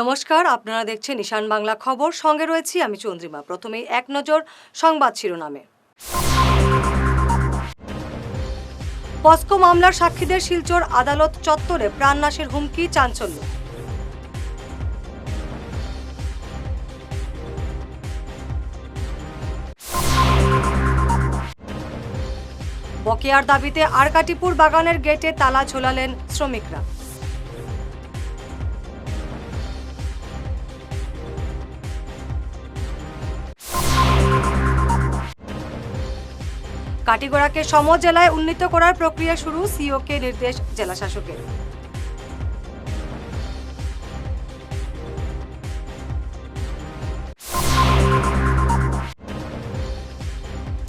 নমস্কার, আপনারা দেখছেন ঈশান বাংলা খবর। সঙ্গে রয়েছি আমি চন্দ্রিমা। প্রথমেই এক নজর সংবাদ শিরোনামে। পস্কো মামলার সাক্ষীদের শিলচর আদালত চত্বরে প্রাণনাশের হুমকি, চাঞ্চল্য। বকেয়ার দাবিতে আরকাটিপুর বাগানের গেটে তালা ঝোলালেন শ্রমিকরা। কাটিগড়াকে সম জেলায় উন্নীত করার প্রক্রিয়া শুরু সিওকে নির্দেশ জেলা শাসকের।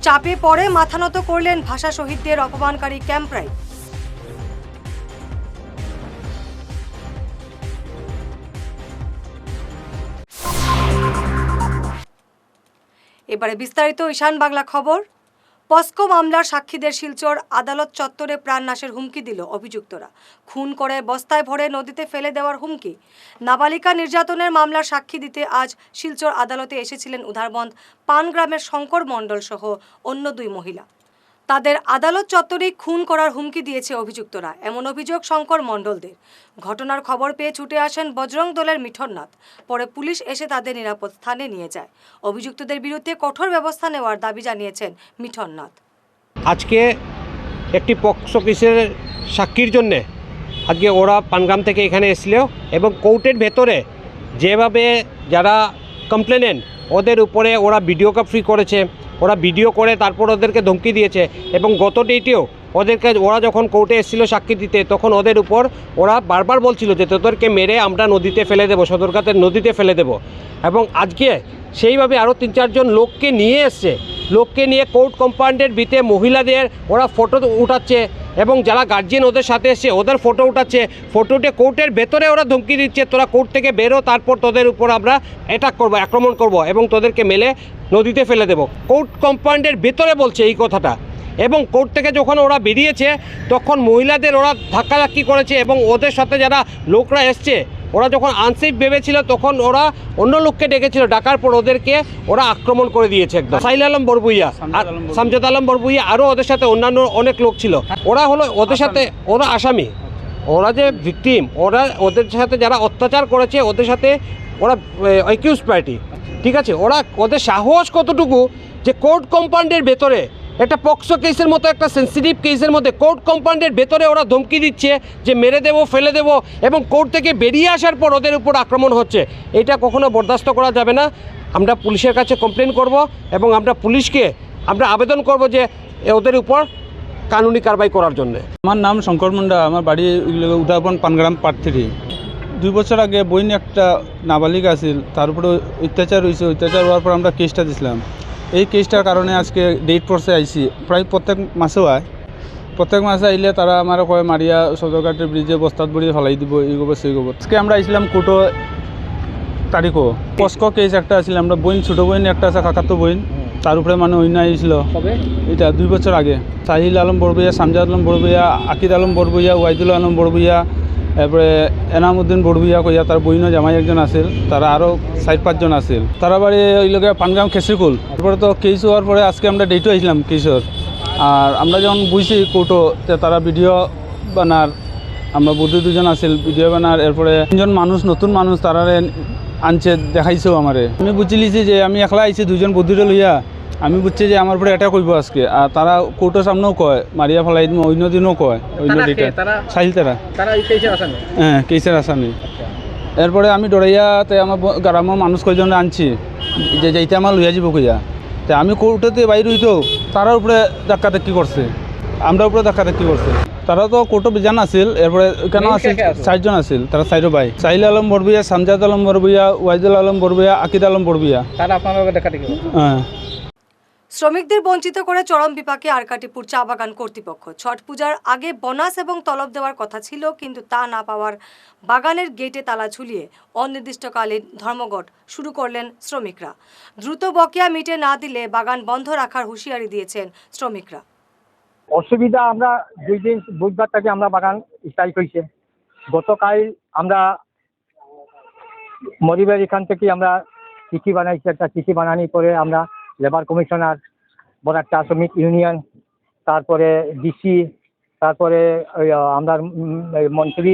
চাপে পড়ে মাথা নত করলেন ভাষা শহীদদের অপমানকারী ক্যাম্পরাই এবারে বিস্তারিত ঈশান বাংলা খবর। পস্কো মামলার সাক্ষীদের শিলচর আদালত চত্বরে প্রাণনাশের হুমকি দিল অভিযুক্তরা। খুন করে বস্তায় ভরে নদীতে ফেলে দেওয়ার হুমকি। নাবালিকা নির্যাতনের মামলার সাক্ষী দিতে আজ শিলচর আদালতে এসেছিলেন উধারবন্দ পানগ্রামের শঙ্কর মণ্ডল সহ অন্য দুই মহিলা। তাদের আদালত চত্বরে খুন করার হুমকি দিয়েছে অভিযুক্তরা, এমন অভিযোগ শঙ্কর মণ্ডলদের। ঘটনার খবর পেয়ে ছুটে আসেন বজরং দলের মিঠননাথ। পরে পুলিশ এসে তাদের নিরাপদ স্থানে নিয়ে যায়। অভিযুক্তদের বিরুদ্ধে কঠোর ব্যবস্থা নেওয়ার দাবি জানিয়েছেন মিঠননাথ। আজকে একটি পক্সো কেসের সাক্ষীর জন্যে আজকে ওরা পানগ্রাম থেকে এখানে এসছিল এবং কোর্টের ভেতরে যেভাবে যারা কমপ্লেনেন্ট, ওদের উপরে ওরা ভিডিও ফ্রি করেছে ওরা ভিডিও করে তারপর ওদেরকে ধমকি দিয়েছে এবং গত ডেটেও ওদেরকে ওরা যখন কোর্টে এসেছিল সাক্ষী দিতে, তখন ওদের উপর ওরা বারবার বলছিল যে তোদেরকে মেরে আমরা নদীতে ফেলে দেবো, সদরঘাটের নদীতে ফেলে দেব। এবং আজকে সেইভাবে আরও তিন চারজন লোককে নিয়ে এসছে। লোককে নিয়ে কোর্ট কম্পাউন্ডের ভিতরে মহিলাদের ওরা ফটো উঠাচ্ছে এবং যারা গার্জিয়ান ওদের সাথে এসছে ওদের ফটো উঠাচ্ছে ফটো উঠে কোর্টের ভেতরে ওরা ধমকি দিচ্ছে, তোরা কোর্ট থেকে বেরো, তারপর তোদের উপর আমরা অ্যাটাক করব, আক্রমণ করব এবং তোদেরকে মেলে নদীতে ফেলে দেবো। কোর্ট কম্পাউন্ডের ভেতরে বলছে এই কথাটা এবং কোর্ট থেকে যখন ওরা বেরিয়েছে, তখন মহিলাদের ওরা ধাক্কাধাক্কি করেছে এবং ওদের সাথে যারা লোকরা এসছে ওরা যখন আনসেফ ভেবেছিল তখন ওরা অন্য লোককে ডেকেছিল ডাকার পর ওদেরকে ওরা আক্রমণ করে দিয়েছে একদম। সাইল আলম বরবুইয়া আর সামজাদ আলম বরবুইয়া। আরও ওদের সাথে অন্যান্য অনেক লোক ছিল। ওরা হলো ওদের সাথে ওরা আসামি। ওরা যে ভিকটিম ওরা ওদের সাথে যারা অত্যাচার করেছে ওদের সাথে ওরা অ্যাকিউজ পার্টি ঠিক আছে? ওরা ওদের সাহস কতটুকু যে কোর্ট কম্পাউন্ডের ভেতরে একটা পক্সো কেসের মতো, একটা সেন্সিটিভ কেসের মধ্যে কোর্ট কম্পাউন্ডের ভেতরে ওরা ধমকি দিচ্ছে যে মেরে দেবো, ফেলে দেবো এবং কোর্ট থেকে বেরিয়ে আসার পর ওদের উপর আক্রমণ হচ্ছে। এটা কখনো বরদাস্ত করা যাবে না। আমরা পুলিশের কাছে কমপ্লেন করব এবং আমরা পুলিশকে আমরা আবেদন করব যে ওদের উপর কানুনি কারবাই করার জন্য। আমার নাম শঙ্কর মুন্ডা, আমার বাড়ি উদাহরণ পানগ্রাম পার্থিরি দুই বছর আগে বইন একটা নাবালিকা আছিল, তার উপরে অত্যাচার হয়েছে অত্যাচার হওয়ার পর আমরা কেসটা দিছিলাম। এই কেসটার কারণে আজকে ডেট পড়ছে আইসি প্রায় প্রত্যেক মাসেও আয়। প্রত্যেক মাসে আইলে তারা আমার কয় মারিয়া সদরঘাটের ব্রিজে বস্তাত বড়ি ফলাই দিব এই গব সেই গব আজকে আমরা আইছিলাম কোটো তারিখও। পস্কো কেস একটা আছিল আমরা বইন ছোটো বইন একটা আছে কাকাতো বইন। তার উপরে মানে অন্য আইছিল। এটা দুই বছর আগে। সাহিল আলম বড়বইয়া সামজাদ আলম বড়বইয়া আকিদ আলম বড়বইয়া ওয়াইদুল আলম বড়বইয়া এরপরে এনামুদ্দিন বড়বইয়া কইয়া তার বইনও জামাই একজন আছিল, তারা আরও চার পাঁচজন আছিল। তারা বাড়ি ওই লোকে পানগ্রাম খেসিকুল। তারপরে তো কেস হওয়ার পরে আজকে আমরা ডেটও আসলাম কেসর আর আমরা যখন বুঝছি কোর্টও তে তারা ভিডিও বানার, আমরা বুদ্ধি দুজন আছিল ভিডিও বানার, এরপরে তিনজন মানুষ, নতুন মানুষ তারারে আনছে দেখাইছেও আমারে। আমি বুঝি লিছি যে আমি একলা আইছি, দুজন বুদ্ধিটা লইয়া। আমি বুঝছি যে আমার উপরে এটা করব আজকে। আর তারা কোর্টের সামনেও কয় মারিয়া ফেলাই অন্য দিনও কয় অন্য দিকে সাহিল তারা। তারা হ্যাঁ কেসের আসামি। এরপরে আমি ডরাইয়াতে আমার গ্রামের মানুষ কয়জন আনছি যে যাইতে আমার লইয়া যাব কইয়া। তা আমি কোর্টেতে বাইর হইতো তারার উপরে ধাক্কা ধাক্কি করছে। আমরা উপরে ধাক্কা ধাক্কি করছে। তারা তো কোর্টও বিজান আছিল এরপরে কেন আছিল আছে? চারজন আছিল তারা চাইরো ভাই। সাহিল আলম বরবিয়া সামজাদ আলম বরবিয়া ওয়াইদুল আলম বরবিয়া আকিদ আলম বরবিয়া তারা আপনার হ্যাঁ। শ্রমিকদের বঞ্চিত করে চরম বিপাকে আরকাটিপুর চা বাগান কর্তৃপক্ষ। ছট পূজার আগে বোনাস এবং তলব দেওয়ার কথা ছিল, কিন্তু তা না পাওয়ার বাগানের গেটে তালা ঝুলিয়ে অনির্দিষ্টকালীন ধর্মঘট শুরু করলেন শ্রমিকরা। দ্রুত বকেয়া মিটে না দিলে বাগান বন্ধ রাখার হুঁশিয়ারি দিয়েছেন শ্রমিকরা। অসুবিধা আমরা দুই দিন, বুধবার থেকে আমরা বাগান স্ট্রাইক হয়েছে গতকাল আমরা মরিবের এখান থেকে আমরা চিঠি বানাইছি, একটা চিঠি বানানি পরে আমরা লেবার কমিশনার বরাকটা শ্রমিক ইউনিয়ন তারপরে ডিসি তারপরে ওই, আমরা মন্ত্রী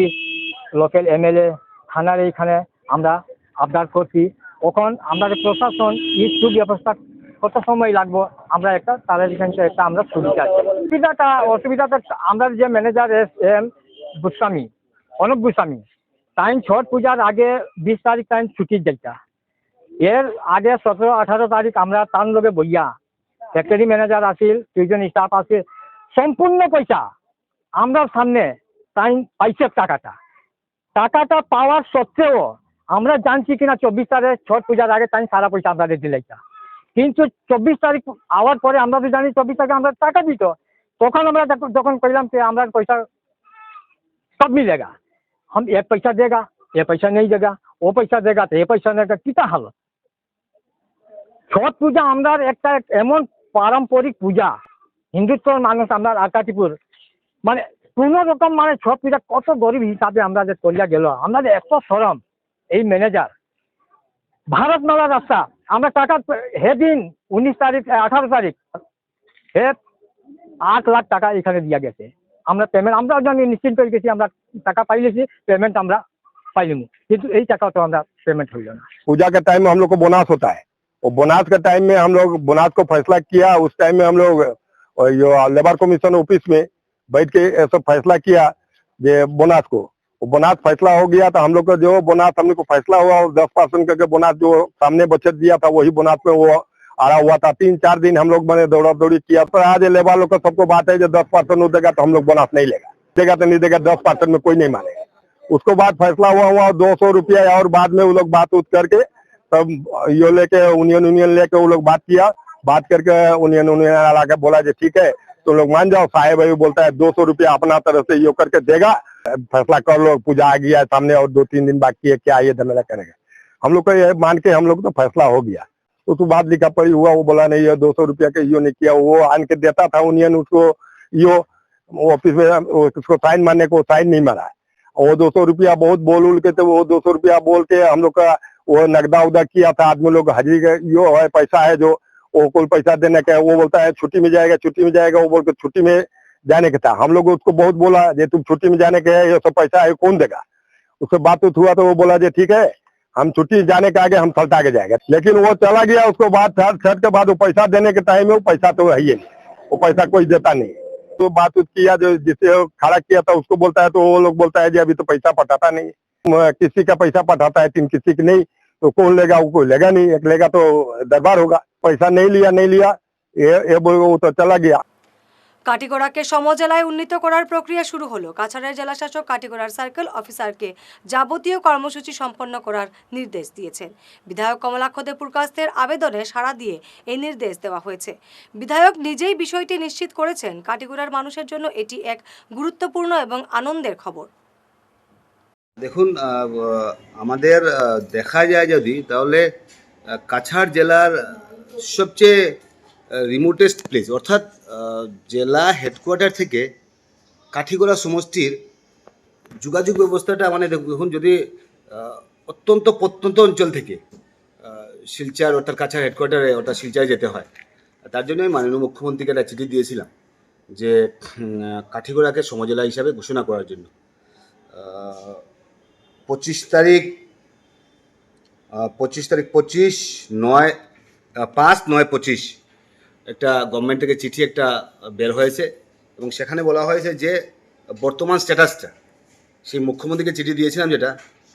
লোকাল এমএলএ থানার এইখানে আমরা আবদার করছি। তখন আমাদের প্রশাসন এই সুব্যবস্থা কত সময় লাগবো? আমরা একটা তাদের এখান থেকে একটা আমরা সুবিধা আছে অসুবিধাটা অসুবিধাটা আমরা যে manager S M Goswami Anup Goswami time Chhath পূজার আগে বিশ তারিখ টাইম ছুটির যেটা এর আগে সতেরো আঠারো তারিখ আমরা তার লগে বইয়া ফ্যাক্টরি ম্যানেজার আসিল দুইজন স্টাফ আসিল সম্পূর্ণ পয়সা আমরা সামনে টাইম পাইছে টাকাটা টাকাটা পাওয়ার সত্ত্বেও আমরা জানছি কিনা চব্বিশ তারিখ ছট পূজার আগে টাইম সারা পয়সা আমাদের দিলাইটা কিন্তু চব্বিশ তারিখ আওয়ার পরে আমরা তো জানি চব্বিশ তারিখে আমরা টাকা দিত তখন আমরা যখন- যখন কইলাম যে আমরা পয়সা सब मिलेगा हम ये पैसा देगा ये पैसा नहीं देगा वो पैसा देगा तो ये पैसा नहीं देगा कितना हाल ছট পূজা আমরা একটা এমন পারম্পরিক পূজা হিন্দুত্বর মানুষ আমরা আকাটিপুর মানে কোন রকম মানে ছট পূজা কত গরিব হিসাবে আমরা যে করিয়া গেল আমাদের এত সরম এই ম্যানেজার ভারত মেলা রাস্তা আমরা টাকা হেদিন উনিশ তারিখ আঠারো তারিখ হে আট লাখ টাকা এখানে দিয়া গেছে আমরা পেমেন্ট আমরা জানি নিশ্চিন্ত হয়ে গেছি আমরা টাকা পাইলেছি পেমেন্ট আমরা পাইলিনি কিন্তু এই টাকা তো আমরা পেমেন্ট হইল না पूजा के टाइम में हम लोग को बोनस होता है और बोनस के टाइम में हम लोग बोनस को फैसला किया, उस टाइम में हम लोग लेबर कमीशन ऑफ़िस में बैठ के सब फैसला किया ये बोनस को। बोनस फैसला हो गया तो हम लोग का जो बोनस हम लोग को फैसला हुआ दस परसेंट करके बोनस जो सामने बचत दिया था, वही बोनस में वो आ रहा हुआ था। तीन चार दिन हम लोग मैंने दौड़ा दौड़ी किया। पर आज लेबर लोग को सबको बात है जो दस परसेंट देगा तो हम लोग बोनस नहीं लेगा। देगा तो नहीं देगा, दस परसेंट में कोई नहीं मानेगा। उसको बाद फैसला हुआ हुआ, दो सौ रुपया और बाद में वो लोग बात उत करके तब यो लेके यूनियन यूनियन लेके वो लोग बात किया। बात करके यूनियन यूनियन वाला के बोला जी ठीक है तो लोग मान जाओ। साहेब बोलता है, दो सौ रुपया अपना तरफ़ से यो करके देगा। फैसला कर लो, पूजा आ गया, सामने और दो तीन दिन बाकी है क्या ये धमेला करेगा। हम लोग को ये मान के हम लोग तो फैसला हो गया। उसके बाद लिखा पड़ी, हुआ, वो बोला, नहीं, ये दो सौ रुपया के यो नहीं किया। वो आन के देता था यूनियन उसको यो ऑफ़िस में, उसको साइन मारने को साइन नहीं मारा। वो दो सौ रुपया बहुत बोल उल के तो वो दो सौ रुपया बोल के हम लोग का वो नगदा उदा किया था, आदमी लोग हाजिरी यो है, पैसा है जो, वो कुल पैसा देने का वो बोलता है, छुट्टी में जाएगा, छुट्टी में जाएगा, वो बोल के छुट्टी में जाने का था। हम लोग उसको बहुत बोला, जे तुम छुट्टी में जाने के है, ये सब पैसा है, कौन देगा? उससे बात उत हुआ तो वो बोला, जे ठीक है, हम छुट्टी जाने के आगे हम सल्टा के जाएगा। लेकिन वो चला गया, उसको बाद छठ के बाद वो पैसा देने के टाइम में वो पैसा तो है ही नहीं। वो पैसा कोई देता नहीं। तो बात उत किया, जो जिसे खड़ा किया था, उसको बोलता है तो वो लोग बोलता है, जी अभी तो पैसा पटाता नहीं। किसी का पैसा पटाता है, तीन किसी की नहीं तो कौन लेगा वो कोई लेगा नहीं एक लेगा तो दरबार होगा पैसा नहीं लिया नहीं लिया ये ये बोल वो तो चला गया কাটিগড়াকে সমজেলায় উন্নীত করার প্রক্রিয়া শুরু হলো কাছাড়ের জেলাশাসক কাটিগড়ার সার্কেল অফিসারকে যাবতীয় কর্মসূচি সম্পন্ন করার নির্দেশ দিয়েছেন বিধায়ক কমলাক্ষ দেপুরকাস্তের আবেদনে সাড়া দিয়ে এই নির্দেশ দেওয়া হয়েছে বিধায়ক নিজেই বিষয়টি নিশ্চিত করেছেন কাটিগড়ার মানুষের জন্য এটি এক গুরুত্বপূর্ণ এবং আনন্দের খবর দেখুন আমাদের দেখা যায় যদি, তাহলে কাছাড় জেলার সবচেয়ে রিমোটেস্ট প্লেস অর্থাৎ জেলা হেডকোয়ার্টার থেকে কাঠিগড়া সমষ্টির যোগাযোগ ব্যবস্থাটা মানে দেখুন যদি অত্যন্ত প্রত্যন্ত অঞ্চল থেকে শিলচর, অর্থাৎ কাছাড় হেডকোয়ার্টারে অর্থাৎ শিলচরে যেতে হয়। তার জন্য আমি মাননীয় মুখ্যমন্ত্রীকে একটা চিঠি দিয়েছিলাম যে কাঠিগড়াকে সমজেলা হিসাবে ঘোষণা করার জন্য। পঁচিশ তারিখ পঁচিশ তারিখ পঁচিশ, নয় পাঁচ, নয় পঁচিশ। একটা গভর্নমেন্ট থেকে চিঠি একটা বের হয়েছে এবং সেখানে বলা হয়েছে যে বর্তমান স্ট্যাটাসটা, সেই মুখ্যমন্ত্রীকে চিঠি দিয়েছিলাম যেটা,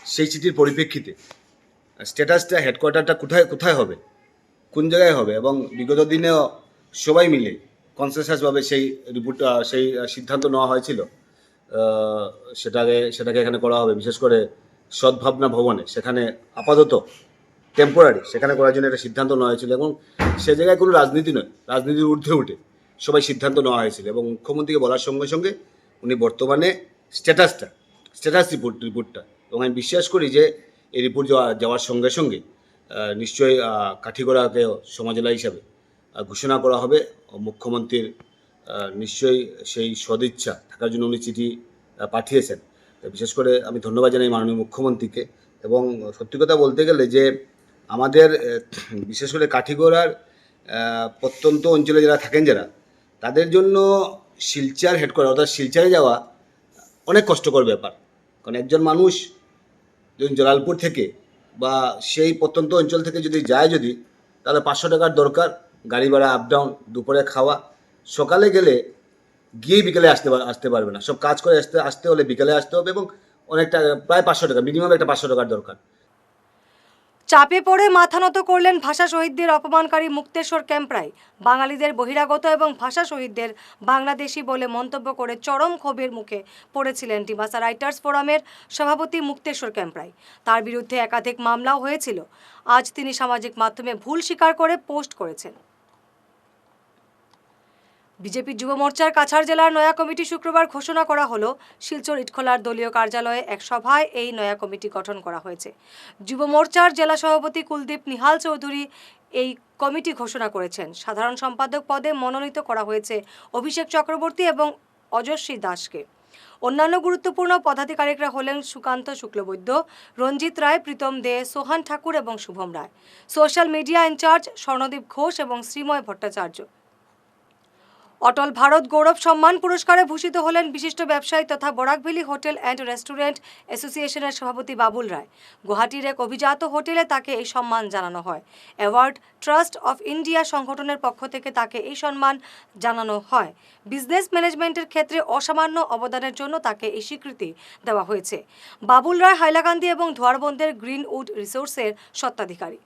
সেই চিঠির পরিপ্রেক্ষিতে, স্ট্যাটাসটা হেডকোয়ার্টারটা কোথায় কোথায় হবে, কোন জায়গায় হবে এবং বিগত দিনেও সবাই মিলে কনসেনসাসভাবে সেই রিপোর্টটা সেই সিদ্ধান্ত নেওয়া হয়েছিল। সেটাকে সেটাকে এখানে করা হবে, বিশেষ করে সদ্ভাবনা ভবনে, সেখানে আপাতত টেম্পোরারি সেখানে করার জন্য একটা সিদ্ধান্ত নেওয়া হয়েছিল এবং সে জায়গায় কোনো রাজনীতি নয়, রাজনীতির ঊর্ধ্বে উঠে সবাই সিদ্ধান্ত নেওয়া হয়েছিল এবং মুখ্যমন্ত্রীকে বলার সঙ্গে সঙ্গে উনি বর্তমানে স্ট্যাটাসটা স্ট্যাটাস রিপোর্ট রিপোর্টটা এবং আমি বিশ্বাস করি যে এই রিপোর্ট যাওয়ার সঙ্গে সঙ্গে নিশ্চয়ই কাঠিগড়াকে সমাজেলা হিসাবে ঘোষণা করা হবে মুখ্যমন্ত্রীর নিশ্চয়ই সেই সদিচ্ছা থাকার জন্য উনি চিঠি পাঠিয়েছেন। বিশেষ করে আমি ধন্যবাদ জানাই মাননীয় মুখ্যমন্ত্রীকে। এবং সত্যি কথা বলতে গেলে যে আমাদের বিশেষ করে কাঠিগোড়ার প্রত্যন্ত অঞ্চলে যারা থাকেন যারা, তাদের জন্য শিলচার হেডকোয়ার্টার অর্থাৎ শিলচারে যাওয়া অনেক কষ্টকর ব্যাপার। কারণ একজন মানুষ যদি জলালপুর থেকে বা সেই প্রত্যন্ত অঞ্চল থেকে যদি যায় যদি, তাহলে পাঁচশো টাকার দরকার, গাড়ি ভাড়া আপ ডাউন দুপুরে খাওয়া। সকালে গেলে গিয়ে বিকেলে আসতে আসতে পারবে না। সব কাজ করে আসতে আসতে হলে বিকেলে আসতে হবে এবং অনেকটা, প্রায় পাঁচশো টাকা মিনিমাম একটা পাঁচশো টাকার দরকার। চাপে পড়ে মাথা নত করলেন ভাষা শহীদদের অপমানকারী মুক্তেশ্বর ক্যাম্পরাই। বাঙালিদের বহিরাগত এবং ভাষা শহীদদের বাংলাদেশি বলে মন্তব্য করে চরম ক্ষোভের মুখে পড়েছিলেন ডিমাসা রাইটার্স ফোরামের সভাপতি মুক্তেশ্বর ক্যাম্পরাই। তার বিরুদ্ধে একাধিক মামলাও হয়েছিল। আজ তিনি সামাজিক মাধ্যমে ভুল স্বীকার করে পোস্ট করেছেন। বিজেপি যুব মোর্চার কাছাড় জেলার নয়া কমিটি শুক্রবার ঘোষণা করা হলো। শিলচর ইটখোলার দলীয় কার্যালয়ে এক সভায় এই নয়া কমিটি গঠন করা হয়েছে। যুব মোর্চার জেলা সভাপতি কুলদীপ নিহাল চৌধুরী এই কমিটি ঘোষণা করেছেন। সাধারণ সম্পাদক পদে মনোনীত করা হয়েছে অভিষেক চক্রবর্তী এবং অজস্বী দাসকে। অন্যান্য গুরুত্বপূর্ণ পদাধিকারিকরা হলেন সুকান্ত শুক্লবৈদ্য, রঞ্জিত রায়, প্রীতম দে, সোহান ঠাকুর এবং Shubham Roy. Social media incharge Swarnadeep Ghosh এবং শ্রীময় ভট্টাচার্য। অটল ভারত গৌরব সম্মান পুরস্কারে ভূষিত হলেন বিশিষ্ট ব্যবসায়ী তথা বরাকভেলি হোটেল অ্যান্ড রেস্টুরেন্ট অ্যাসোসিয়েশনের সভাপতি বাবুল রায়। গুয়াহাটির এক অভিজাত হোটেলে তাকে এই সম্মান জানানো হয়। অ্যাওয়ার্ড ট্রাস্ট অফ ইন্ডিয়া সংগঠনের পক্ষ থেকে তাকে এই সম্মান জানানো হয়। বিজনেস ম্যানেজমেন্টের ক্ষেত্রে অসামান্য অবদানের জন্য তাকে এই স্বীকৃতি দেওয়া হয়েছে। বাবুল রায় হাইলাকান্দি এবং ধোয়ারবন্দের গ্রিনউড রিসোর্সের স্বত্বাধিকারী।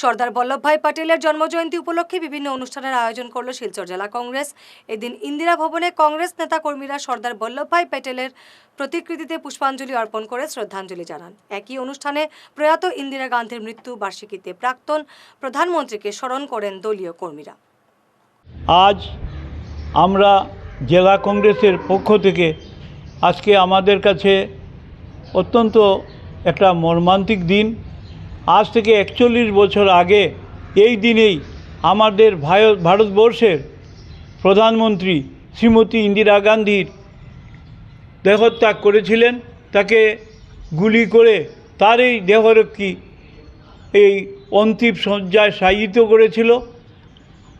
সর্দার বল্লভভাই প্যাটেলের জন্মজয়ন্তী উপলক্ষে বিভিন্ন অনুষ্ঠানের আয়োজন করল শিলচর জেলা কংগ্রেস। এদিন ইন্দিরা ভবনে কংগ্রেস নেতাকর্মীরা সর্দার বল্লভভাই প্যাটেলের প্রতিকৃতিতে পুষ্পাঞ্জলি অর্পণ করে শ্রদ্ধাঞ্জলি জানান। একই অনুষ্ঠানে প্রয়াত ইন্দিরা গান্ধীর মৃত্যু, বার্ষিকীতে প্রাক্তন প্রধানমন্ত্রীকে স্মরণ করেন দলীয় কর্মীরা। আজ আমরা জেলা কংগ্রেসের পক্ষ থেকে আজকে আমাদের কাছে অত্যন্ত একটা মর্মান্তিক দিন। আজ থেকে একচল্লিশ বছর আগে এই দিনেই আমাদের ভারতবর্ষের প্রধানমন্ত্রী শ্রীমতী ইন্দিরা গান্ধীর দেহত্যাগ করেছিলেন। তাকে গুলি করে তার এই দেহরক্ষী এই অন্তিম শয্যায় শায়িত করেছিল।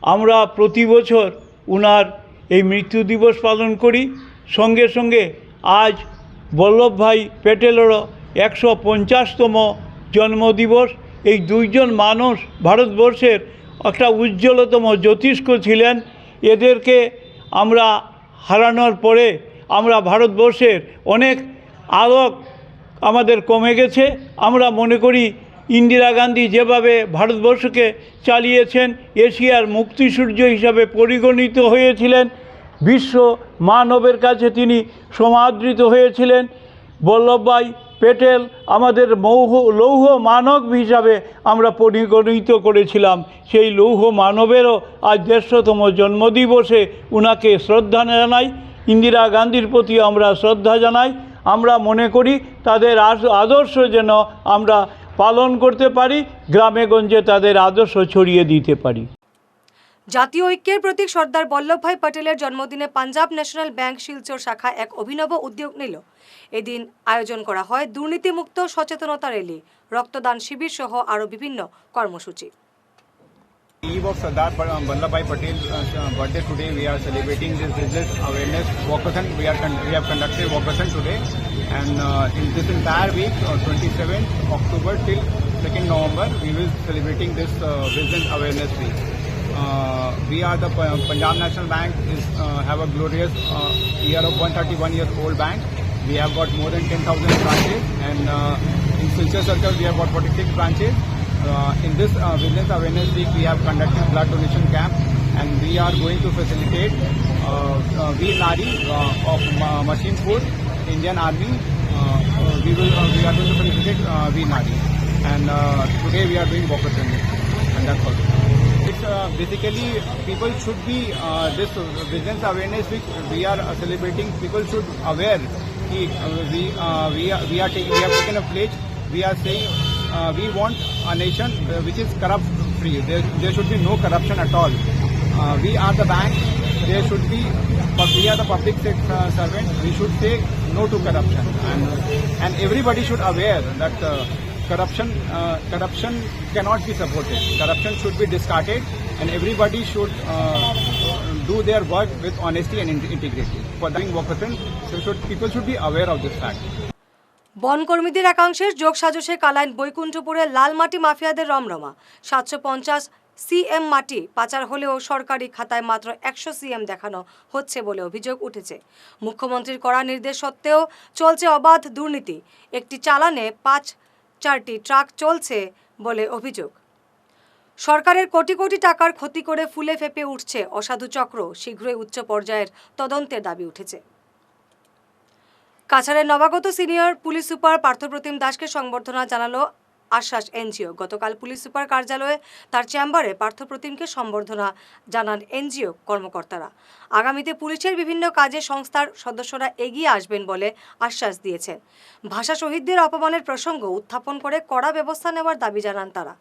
আমরা প্রতি বছর উনার এই মৃত্যু দিবস পালন করি। সঙ্গে সঙ্গে আজ বল্লভভাই প্যাটেলেরও একশো পঞ্চাশতম জন্মদিবস, এই দুইজন মানুষ ভারতবর্ষের একটা উজ্জ্বলতম জ্যোতিষ্ক ছিলেন। এদেরকে আমরা হারানোর পরে আমরা ভারতবর্ষের অনেক আলোক আমাদের কমে গেছে। আমরা মনে করি ইন্দিরা গান্ধী যেভাবে ভারতবর্ষকে চালিয়েছেন, এশিয়ার মুক্তিসূর্য হিসাবে পরিগণিত হয়েছিলেন। বিশ্ব মানবের কাছে তিনি সমাদৃত হয়েছিলেন। বল্লভভাই প্যাটেল আমাদের মৌহ, লৌহ মানব হিসাবে আমরা পরিগণিত করেছিলাম। সেই লৌহ মানবেরও আজ দেড়শোতম জন্মদিবসে উনাকে শ্রদ্ধা জানাই, ইন্দিরা গান্ধীর প্রতি আমরা শ্রদ্ধা জানাই। আমরা মনে করি তাদের আদর্শ যেন আমরা পালন করতে পারি, গ্রামে গঞ্জে তাদের আদর্শ ছড়িয়ে দিতে পারি। জাতীয় ঐক্যের প্রতীক সর্দার বল্লভভাই প্যাটেলের জন্মদিনে পাঞ্জাব ন্যাশনাল ব্যাংক শিলচর শাখা এক অভিনব উদ্যোগ নিল। এদিন আয়োজন করা হয় দুর্নীতিমুক্ত সচেতনতা র্যালি রক্তদান শিবির সহ আরও বিভিন্ন কর্মসূচি eve of Sardar um, Vallabhbhai Patel's uh, birthday today, we are celebrating this business awareness walkathon. We are we have conducted walkathon today, and uh, in this entire week, uh, 27th October till 2nd November, we will celebrating this uh, business awareness week. Uh, we are the Punjab National Bank is uh, have a glorious uh, year of 131 years old bank. We have got more than 10,000 branches, and uh, in Silchar Circle we have got 46 branches. Uh, in this uh, Business Awareness Week, we have conducted blood donation camp, and we are going to facilitate uh, Veer uh, of Ma- Machine Food, Indian Army. We will we are going to facilitate uh, Veer Nari, and today we are doing walkathon, and that's all. Uh, basically people should be uh, this business awareness week. We are celebrating. People should aware. Uh, we uh, we are, we are taking we have taken a pledge. We are saying uh, we want a nation which is corrupt free. There, there should be no corruption at all. We are the bank. There should be. But we are the public sector servant. We should say no to corruption, and and everybody should aware that corruption uh, corruption cannot be supported. Corruption should be discarded, and everybody should uh, do their work with honesty and integrity. For doing work so should, people should be aware of this fact. বনকর্মীদের একাংশের যোগ সাজসে কালাইন বৈকুণ্ঠপুরে লাল মাটি মাফিয়াদের রমরমা সাতশো পঞ্চাশ CM মাটি পাচার হলেও সরকারি খাতায় মাত্র একশো সিএম দেখানো হচ্ছে বলে অভিযোগ উঠেছে মুখ্যমন্ত্রীর কড়া নির্দেশ সত্ত্বেও চলছে অবাধ দুর্নীতি একটি চালানে পাঁচ, চারটি ট্রাক চলছে বলে অভিযোগ সরকারের কোটি কোটি টাকার ক্ষতি করে ফুলে ফেপে উঠছে অসাধু চক্র, শীঘ্রই উচ্চ পর্যায়ের তদন্তের দাবি উঠেছে। কাছাড়ের নবাগত সিনিয়র পুলিশ সুপার পার্থপ্রতিম দাসকে সংবর্ধনা জানালো আশ্বাস এনজিও। গতকাল পুলিশ সুপার কার্যালয়ে তার চেম্বারে পার্থপ্রতিমকে সম্বর্ধনা জানান এনজিও কর্মকর্তারা। আগামীতে পুলিশের বিভিন্ন কাজে সংস্থার সদস্যরা এগিয়ে আসবেন বলে আশ্বাস দিয়েছেন। ভাষা শহীদদের অপমানের প্রসঙ্গ উত্থাপন করে কড়া ব্যবস্থা নেওয়ার দাবি জানান তারা।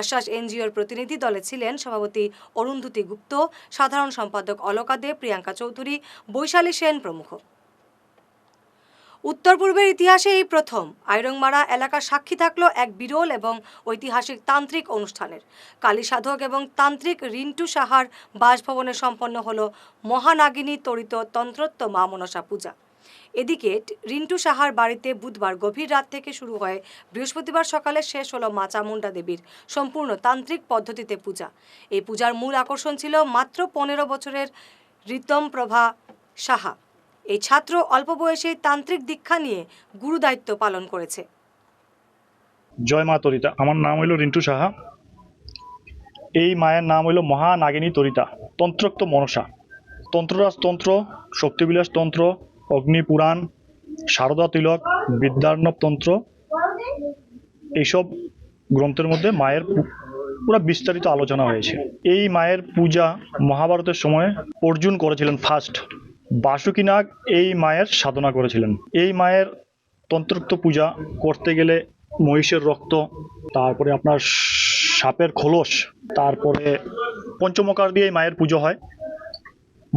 আশ্বাস এনজিওর প্রতিনিধি দলে ছিলেন সভাপতি অরুন্ধতী গুপ্ত, সাধারণ সম্পাদক অলকা দে, প্রিয়াঙ্কা চৌধুরী, বৈশালী সেন প্রমুখ। উত্তর পূর্বের ইতিহাসে এই প্রথম। আইরংমারা এলাকার সাক্ষী থাকল এক বিরল এবং ঐতিহাসিক তান্ত্রিক অনুষ্ঠানের। কালী সাধক এবং তান্ত্রিক রিন্টু সাহার বাসভবনে সম্পন্ন হলো মহানাগিনী তরিত তন্ত্রত্ব মা মনসা পূজা। এদিকে রিন্টু সাহার বাড়িতে বুধবার গভীর রাত থেকে শুরু হয়ে বৃহস্পতিবার সকালে শেষ হলো মা চামুণ্ডা দেবীর সম্পূর্ণ তান্ত্রিক পদ্ধতিতে পূজা। এই পূজার মূল আকর্ষণ ছিল মাত্র পনেরো বছরের রিতম প্রভা সাহা। এই ছাত্র অল্প বয়সে তান্ত্রিক দীক্ষা নিয়ে গুরু দায়িত্ব পালন করেছে। জয় মা তরিতা। আমার নাম হইল রিন্টু সাহা। এই মায়ের নাম হইল মহানাগিনী তরিতা, তন্ত্রোক্ত মনসা। তন্ত্ররাজ তন্ত্র, শক্তিবিলাস তন্ত্র অগ্নিপুরাণ সারদা তিলক, বিদ্যার্ণব তন্ত্র, এইসব গ্রন্থের মধ্যে মায়ের পুরো বিস্তারিত আলোচনা হয়েছে। এই মায়ের পূজা মহাভারতের সময় অর্জুন করেছিলেন ফার্স্ট বাসুকিনাগ এই মায়ের সাধনা করেছিলেন। এই মায়ের তন্ত্রোক্ত পূজা করতে গেলে মহিষের রক্ত, তারপরে আপনার সাপের খোলস, তারপরে পঞ্চমকার দিয়ে এই মায়ের পুজো হয়।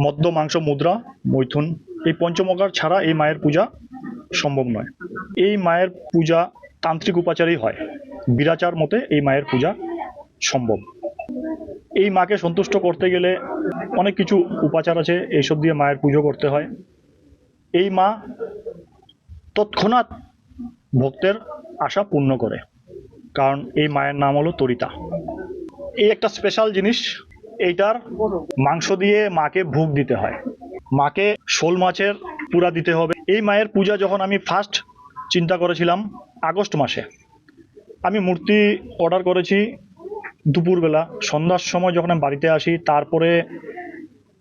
মদ্য, মাংস, মুদ্রা, মৈথুন, এই পঞ্চমকার ছাড়া এই মায়ের পূজা সম্ভব নয়। এই মায়ের পূজা তান্ত্রিক উপাচারেই হয়। বিরাচার মতে এই মায়ের পূজা সম্ভব। এই মাকে সন্তুষ্ট করতে গেলে অনেক কিছু উপাচার আছে, এইসব দিয়ে মায়ের পুজো করতে হয়। এই মা তৎক্ষণাৎ ভক্তের আশা পূর্ণ করে, কারণ এই মায়ের নাম হলো তরিতা। এই একটা স্পেশাল জিনিস, এইটার মাংস দিয়ে মাকে ভোগ দিতে হয়। মাকে শোল মাছের পুরা দিতে হবে। এই মায়ের পূজা যখন আমি ফার্স্ট চিন্তা করেছিলাম আগস্ট মাসে, আমি মূর্তি অর্ডার করেছি দুপুরবেলা, সন্ধ্যার সময় যখন আমি বাড়িতে আসি, তারপরে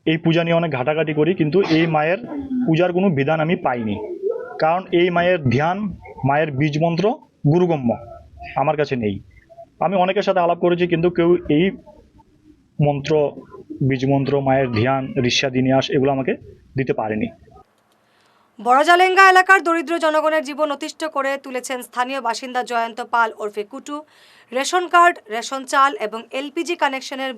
এই পূজা নিয়ে অনেক ঘাটাঘাটি করি, কিন্তু এই মায়ের পূজার কোনো বিধান আমি পাইনি। কারণ এই মায়ের ধ্যান, মায়ের বীজ মন্ত্র গুরুগম্য আমার কাছে নেই। আমি অনেকের সাথে আলাপ করেছি, কিন্তু কেউ এই মন্ত্র বীজ মন্ত্র মায়ের ধ্যান ঋষা দিনিয়াস এগুলো আমাকে দিতে পারেনি। বড়জালেঙ্গা এলাকার দরিদ্র জনগণের জীবন অতিষ্ঠ করে তুলেছেন স্থানীয় বাসিন্দা জয়ন্ত পাল ওরফে কুটু। রেশন কার্ড রেশন চাল এবং এলপিজি কানেকশনের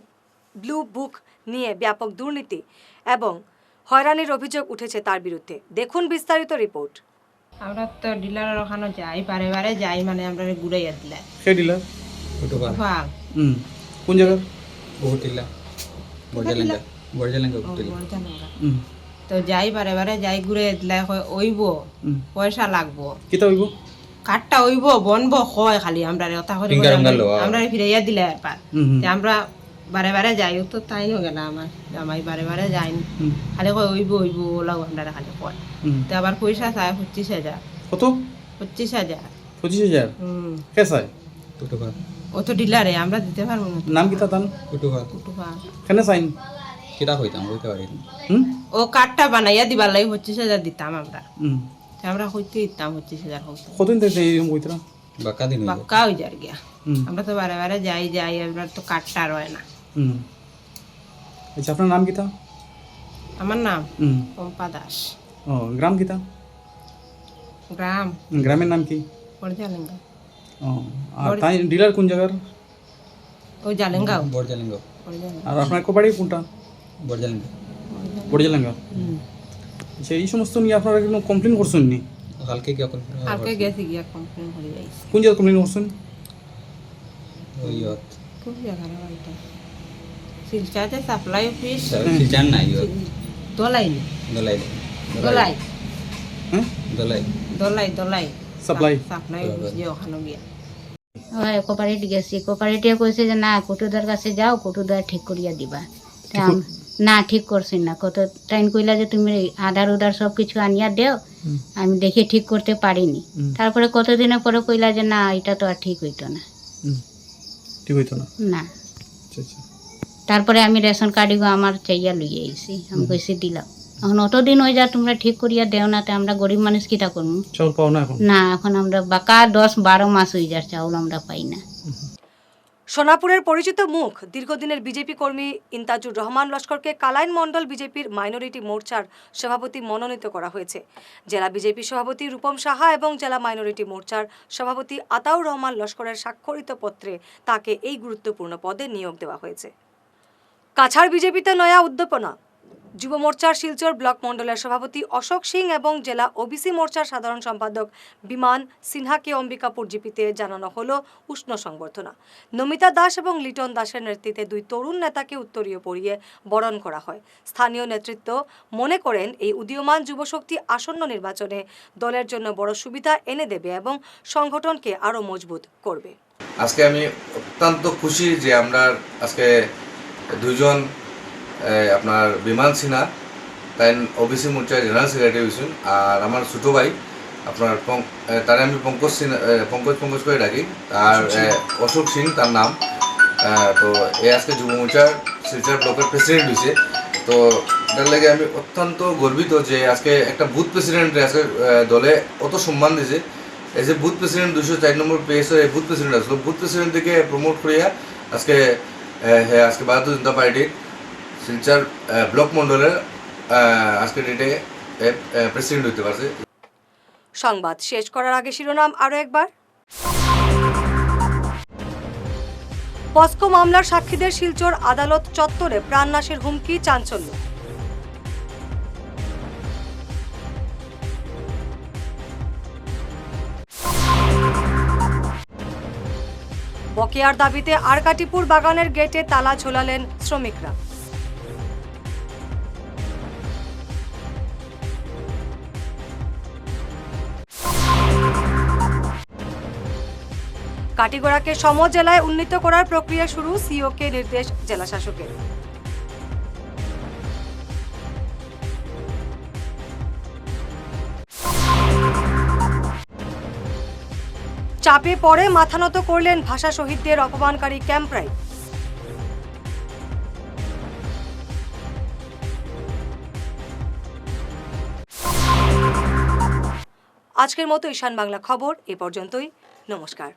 ব্লু বুক নিয়ে ব্যাপক দুর্নীতি এবং হয়রানির অভিযোগ উঠেছে তার বিরুদ্ধে। দেখুন বিস্তারিত রিপোর্ট। আমরা তো ডিলারের ওখানে যাই বারে বারে যাই মানে আমরা ঘুরাইয়া দিলাই সেই ডিলার? ভালো হুম। কোন জায়গার? বহুটিল্লা বর্জালেঙ্গা বর্জালেঙ্গা বহুটিল্লা হুম। তো যাই বারে বারে যাই ঘুরে দিলাই কয় ওইব পয়সা লাগবো। কিতা হইব কাঠটা ওইব বনব হয় খালি আমরা কথা করে। আমরা ফিরাইয়া দিলে একবার আমরা বারে বারে যাই তো তাই ন গেল আমার। জামাই বারে বারে যাই খালি কয় ওইব ওইব ওলাও আমরা খালি কয়। হুম তো আবার পয়সা চায় পঁচিশ হাজার। কত? পঁচিশ হাজার। পঁচিশ হাজার? হুম কে চাই কুটুবা ও তো ডিলারে আমরা দিতে পারব না। নাম কিতা তান? কুটুবা কুটুবা কেনে চাইন? হইতাম হইতে পারি হুম? ও কাঠটা বানাইয়া দিবার লাগে পঁচিশ হাজার দিতাম আমরা। হুম। আমরা হইতে দিতাম পঁচিশ হাজার হইতো। কতদিন থেকে এইরকম কইতরা বাক্কা দিন হইব। পাক্কা হয়ে যার গিয়া। হুম। আমরা তো বারে বারে যাই যাই এবার তো কাঠটা আর হয় না। হুম। আচ্ছা আপনার নাম কিতা? আমার নাম হুম। পম্পা দাস। ও গ্রাম কিতা? গ্রাম। গ্রামের নাম কি? পর্যালেঙ্গা ও আর তাই ডিলার কোন জায়গার? ওই জালেঙ্গাও। বর্জালেঙ্গা পর্যালেঙ্গা আর আপনার কোপাড়ি কোনটা? বড়জালাঙ্গা হুম। আচ্ছা এই সমস্ত নিয়ে আপনারা কোনো কমপ্লেন করছেন নি? কালকে কি এখন কালকে গেছি গিয়া কমপ্লেন করে যাইছি। কোন জায়গায় কমপ্লেন করছেন? ওই ইয়ত খুব জায়গার বাড়িটা শিলচাতে সাপ্লাই অফিস জান না দলাই দলাই। দলাই। হ্যাঁ? দলাই। দলাই দলাই। সাপ্লাই সাপ্লাই অফিস যে ওখানে গিয়া। হয় কোপারেট গেছি। কোপারেটিভ কইছে যে না কুটুদার কাছে যাও কুটুদার ঠিক করিয়া দিবা। না ঠিক করছি না। কত টাইম কইলা যে তুমি আধার উধার সব কিছু আনিয়া দেও আমি দেখে ঠিক করতে পারিনি। তারপরে কতদিনের পরে কইলা যে না এটা তো আর ঠিক হইতো না। ঠিক হইতো না? না। আচ্ছা আচ্ছা। তারপরে আমি রেশন কার্ডিগো আমার চাইয়া লইয়া আইছি। আমি কইছি দিলাম এখন অতদিন হয়ে যা তোমরা ঠিক করিয়া দেও না তে আমরা গরিব মানুষ কিটা করব চাউল পাও না এখন? না এখন আমরা বাকা দশ বারো মাস হয়ে যাচ্ছে চাউল আমরা পাই না। সোনাপুরের পরিচিত মুখ, দীর্ঘদিনের বিজেপি কর্মী ইন্তাজুর রহমান লস্করকে কালাইন মণ্ডল বিজেপির মাইনরিটি মোর্চার সভাপতি মনোনীত করা হয়েছে। জেলা বিজেপি সভাপতি রূপম সাহা এবং জেলা মাইনরিটি মোর্চার সভাপতি আতাউর রহমান লস্করের স্বাক্ষরিত পত্রে তাকে এই গুরুত্বপূর্ণ পদে নিয়োগ দেওয়া হয়েছে। কাছাড় বিজেপিতে নয়া উদ্দীপনা। যুব মোর্চার শিলচর ব্লক মণ্ডলের সভাপতি অশোক সিং এবং জেলা ওবিসি মোর্চার সাধারণ সম্পাদক বিমান সিনহাকে অম্বিকাপুর জিপিতে জানানো হলো উষ্ণ সংবর্ধনা। নমিতা দাস এবং লিটন দাসের নেতৃত্বে দুই তরুণ নেতাকে উত্তরীয় পরিয়ে বরণ করা হয়। স্থানীয় নেতৃত্ব মনে করেন, এই উদীয়মান যুবশক্তি আসন্ন নির্বাচনে দলের জন্য বড় সুবিধা এনে দেবে এবং সংগঠনকে আরও মজবুত করবে। আজকে আমি অত্যন্ত খুশি যে আমরা আজকে দুজন আপনার বিমান সিনহা তাই ওবিসি মোর্চার জেনারেল সেক্রেটারি হয়েছেন আর আমার ছোটো ভাই আপনার তারে আমি পঙ্কজ সিনহা পঙ্কজ পঙ্কজ করে ডাকি আর অশোক সিং তার নাম তো এ আজকে যুব মোর্চার শিলচর ব্লকের প্রেসিডেন্ট হয়েছে তো এটার লাগে আমি অত্যন্ত গর্বিত যে আজকে একটা বুথ প্রেসিডেন্ট আজকে দলে অত সম্মান দিয়েছে এই যে বুথ প্রেসিডেন্ট দুশো চার নম্বর পেয়েছে এই বুথ প্রেসিডেন্ট আসলো বুথ প্রেসিডেন্ট থেকে প্রমোট করিয়া আজকে হ্যাঁ আজকে ভারতীয় জনতা পার্টির শিলচর ব্লক মণ্ডলের এ, আজকে ডেটে প্রেসিডেন্ট হতে পারছে। সংবাদ শেষ করার আগে শিরোনাম আরও একবার। পস্কো মামলার সাক্ষীদের শিলচর আদালত চত্বরে প্রাণনাশের হুমকি চাঞ্চল্য। বকেয়ার দাবিতে আরকাটিপুর বাগানের গেটে তালা ঝোলালেন শ্রমিকরা। কাটিগড়াকে সম জেলায় উন্নীত করার প্রক্রিয়া শুরু সিওকে নির্দেশ জেলা শাসকের চাপে পড়ে মাথা নত করলেন ভাষা শহীদদের অপমানকারী ক্যাম্পরাই আজকের মতো ঈশান বাংলা খবর, এ পর্যন্তই। নমস্কার।